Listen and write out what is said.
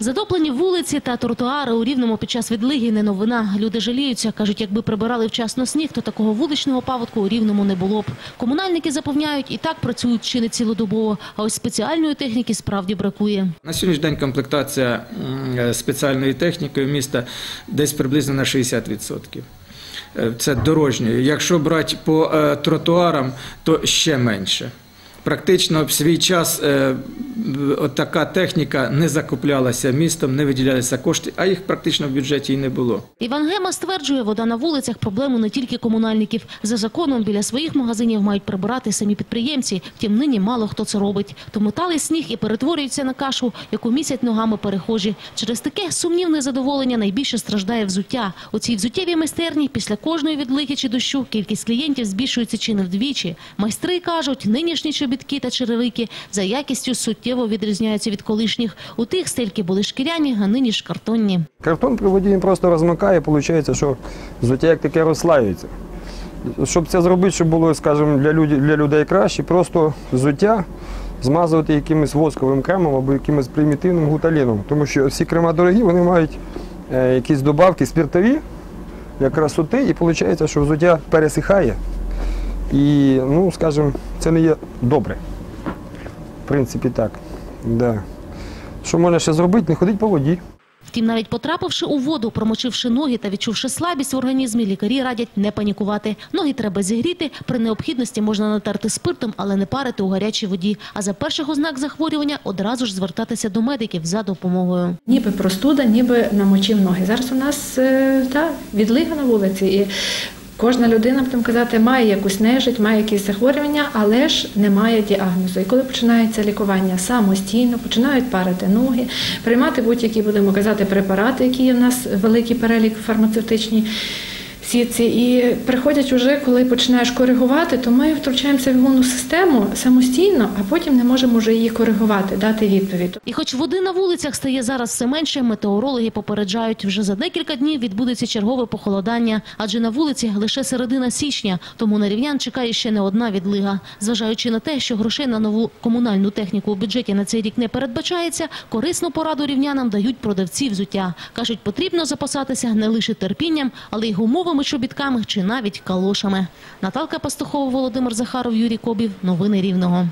Затоплені вулиці та тротуари у Рівному під час відлиги не новина. Люди жаліються. Кажуть, якби прибирали вчасно сніг, то такого вуличного паводку у Рівному не було б. Комунальники запевняють, і так працюють чи не цілодобово, а ось спеціальної техніки справді бракує. На сьогоднішній день комплектація м, спеціальною технікою міста десь приблизно на 60%. Е, Це дорожньою. Якщо брати по е, тротуарам, то ще менше. Практично в свій час е, от така техніка не закуплялася містом, не виділялися кошти, а їх практично в бюджеті і не було. Іван Гема стверджує, вода на вулицях – проблему не тільки комунальників. За законом біля своїх магазинів мають прибирати самі підприємці. Втім, нині мало хто це робить. Тому талий сніг і перетворюється на кашу, яку місять ногами перехожі. Через таке сумнівне задоволення найбільше страждає взуття. У цій взуттєвій майстерні після кожної відлиги чи дощу кількість клієнтів збільшується чи не вдвічі. Майстри кажуть, нинішні чобітки та черевики за якістю суттєво відрізняються від колишніх. У тих стельки були шкіряні, а нині ж картонні. Картон при воді він просто розмикає, виходить, що взуття як таке розслаюється. Щоб це зробити, щоб було, скажімо, для, люд- для людей краще, просто взуття змазувати якимось восковим кремом або якимось примітивним гуталіном. Тому що всі крема дорогі, вони мають е, якісь добавки спиртові для красоти, і виходить, що взуття пересихає. І, ну, скажімо, це не є добре. В принципі, так. Да. Що можна ще зробити? Не ходити по воді. Втім, навіть потрапивши у воду, промочивши ноги та відчувши слабість в організмі, лікарі радять не панікувати. Ноги треба зігріти. При необхідності можна натерти спиртом, але не парити у гарячій воді. А за перших ознак захворювання одразу ж звертатися до медиків за допомогою. Ніби простуда, ніби намочив ноги. Зараз у нас е, та, відлига на вулиці. І кожна людина, будемо казати, має якусь нежить, має якісь захворювання, але ж немає діагнозу. І коли починається лікування самостійно, починають парити ноги, приймати будь-які, будемо казати, препарати, які є в нас великий перелік Сітці і приходять уже, коли починаєш коригувати, то ми втручаємося в імунну систему самостійно, а потім не можемо вже її коригувати, дати відповідь. І хоч води на вулицях стає зараз все менше, метеорологи попереджають, вже за декілька днів відбудеться чергове похолодання, адже на вулиці лише середина січня, тому на рівнян чекає ще не одна відлига. Зважаючи на те, що грошей на нову комунальну техніку у бюджеті на цей рік не передбачається, корисну пораду рівнянам дають продавці взуття. Кажуть, потрібно запасатися не лише терпінням, але й гумовими чобітками чи навіть калошами. Наталка Пастухова, Володимир Захаров, Юрій Кобів. Новини Рівного.